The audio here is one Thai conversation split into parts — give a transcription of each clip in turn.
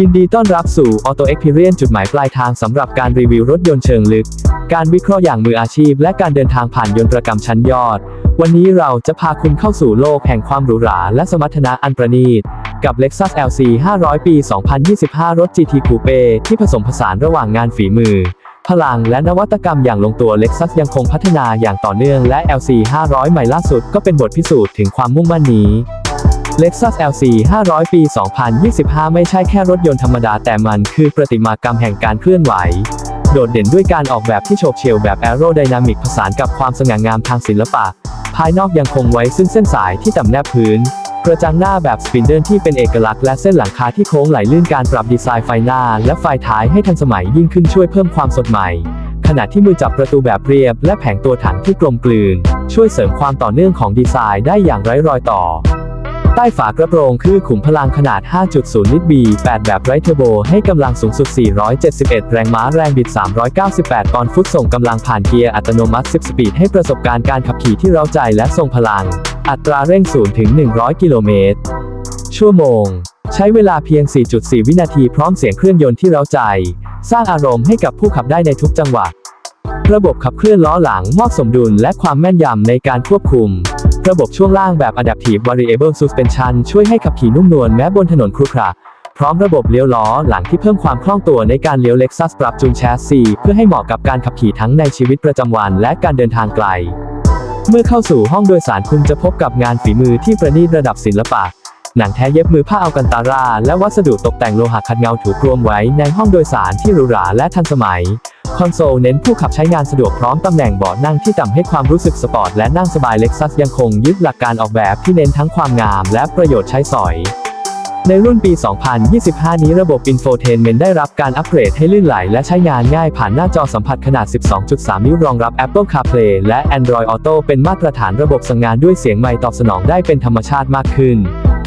ยินดีต้อนรับสู่ Auto Experience จุดหมายปลายทางสำหรับการรีวิวรถยนต์เชิงลึก การวิเคราะห์อย่างมืออาชีพ และการเดินทางผ่านยนตรกรรมชั้นยอด วันนี้เราจะพาคุณเข้าสู่โลกแห่งความหรูหรา และสมรรถนะอันประณีต กับ Lexus LC 500 ปี 2025 รถ GT Coupe ที่ผสมผสานระหว่างงานฝีมือ พลังและนวัตกรรมอย่างลงตัว Lexus ยังคงพัฒนาอย่างต่อเนื่องและ LC 500 ใหม่ล่าสุดก็เป็นบทพิสูจน์ถึงความมุ่งมั่นนี้ Lexus LC 500 ปี 2025 ไม่ใช่แค่รถยนต์ธรรมดาแต่มันคือประติมากรรมแห่งการเคลื่อนไหว โดดเด่นด้วยการออกแบบที่โฉบเฉี่ยวแบบแอโรไดนามิกผสานกับความสง่างามทางศิลปะ ภายนอกยังคงไว้ซึ่งเส้นสายที่ต่ำแนบพื้น กระจังหน้าแบบสปินเดิลที่เป็นเอกลักษณ์และเส้นหลังคาที่โค้งไหลลื่นการปรับดีไซน์ไฟหน้า และไฟท้ายให้ทันสมัยยิ่งขึ้นช่วยเพิ่มความสดใหม่ขณะที่มือจับประตูแบบเรียบ และแผงตัวถังที่กลมกลืน ช่วยเสริมความต่อเนื่องของดีไซน์ได้อย่างไร้รอยต่อ ใต้ฝากระโปรงคือขุมพลังขนาด 5.0 ลิตร B8 แบบไรเทอร์โบ ให้กำลังสูงสุด 471 แรงม้าแรงบิด 398 ปอนด์ฟุตส่งกำลังผ่านเกียร์อัตโนมัติ 10 สปีด ให้ประสบการณ์การขับขี่ที่เร้าใจและทรงพลัง อัตราเร่ง0ถึง 100 กิโลเมตร ชั่วโมง ใช้เวลาเพียง 4.4 วินาทีพร้อมเสียงเครื่องยนต์ที่เร้าใจ สร้างอารมณ์ให้กับผู้ขับได้ในทุกจังหวะระบบขับเคลื่อนล้อหลังมอบสมดุลและความแม่นยำในการควบคุม ระบบช่วงล่างแบบ Adaptive Variable Suspension ช่วยให้ขับขี่นุ่มนวลแม้บนถนนครุขระพร้อมระบบเลี้ยวล้อหลังที่เพิ่มความคล่องตัวในการเลี้ยว Lexus ปรับจูนแชสซีเพื่อให้เหมาะกับการขับขี่ทั้งในชีวิตประจำวันและการเดินทางไกล เมื่อเข้าสู่ห้องโดยสารคุณจะพบกับงานฝีมือที่ประณีตระดับศิลปะ หนังแท้เย็บมือผ้าอัลกันตารา และวัสดุตกแต่งโลหะขัดเงาถูกรวมไว้ในห้องโดยสารที่หรูหราและทันสมัย คอนโซลเน้นผู้ขับใช้งานสะดวกพร้อมตำแหน่งเบาะนั่งที่ต่ำให้ความรู้สึกสปอร์ตและนั่งสบายเล็กซัสยังคงยึดหลักการออกแบบที่เน้นทั้งความงามและประโยชน์ใช้สอย ในรุ่นปี 2025 นี้ระบบ Infotainment ได้รับการอัปเกรดให้ลื่นไหลและใช้งานง่ายผ่านหน้าจอสัมผัสขนาด 12.3 นิ้วรองรับ Apple CarPlay และ Android Auto เป็นมาตรฐานระบบสั่งงานด้วยเสียงไมค์ตอบสนองได้เป็นธรรมชาติมากขึ้น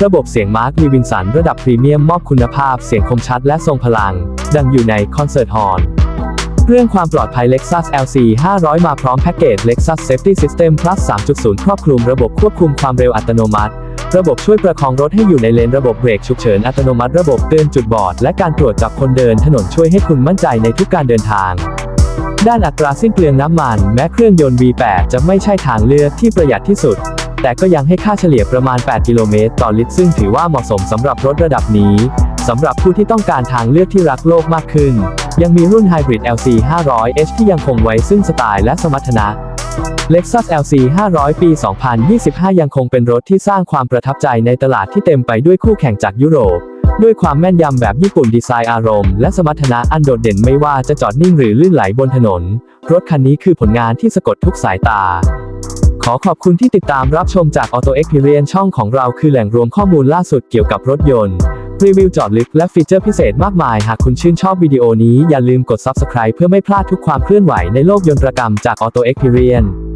ระบบเสียงมาร์คลีวินสันระดับพรีเมียมมอบคุณภาพเสียงคมชัดและทรงพลัง ดังอยู่ในคอนเสิร์ตฮอลล์ เรื่องความปลอดภัย Lexus LC 500 มาพร้อมแพ็กเกจ Lexus Safety System Plus 3.0 ครอบคลุมระบบควบคุมความเร็วอัตโนมัติ ระบบช่วยประคองรถให้อยู่ในเลนระบบเบรกฉุกเฉินอัตโนมัติระบบเตือนจุดบอด และการตรวจจับคนเดินถนนช่วยให้คุณมั่นใจในทุกการเดินทาง ด้านอัตราสิ้นเปลืองน้ำมัน แม้เครื่องยนต์ V8 จะไม่ใช่ทางเลือกที่ประหยัดที่สุด แต่ก็ยังให้ค่าเฉลี่ยประมาณ 8 กิโลเมตรต่อลิตรซึ่งถือว่าเหมาะสมสำหรับรถระดับนี้ สำหรับผู้ที่ต้องการทางเลือกที่รักโลกมากขึ้น ยังมีรุ่น Hybrid LC 500H ที่ยังคงไว้ซึ่งสไตล์และสมรรถนะ Lexus LC 500 ปี 2025 ยังคงเป็นรถที่สร้างความประทับใจในตลาดที่เต็มไปด้วยคู่แข่งจากยุโรป ด้วยความแม่นยำแบบญี่ปุ่นดีไซน์อารมณ์และสมรรถนะอันโดดเด่นไม่ว่าจะจอดนิ่งหรือลื่นไหลบนถนน รถคันนี้คือผลงานที่สะกดทุกสายตา ขอขอบคุณที่ติดตามรับชมจาก Auto Experience ช่องของเราคือแหล่งรวมข้อมูลล่าสุดเกี่ยวกับรถยนต์ รีวิวจอดลึกและฟีเจอร์พิเศษมากมาย หากคุณชื่นชอบวิดีโอนี้อย่าลืมกด Subscribe เพื่อไม่พลาดทุกความเคลื่อนไหวในโลกยนตรกรรมจาก Auto Experience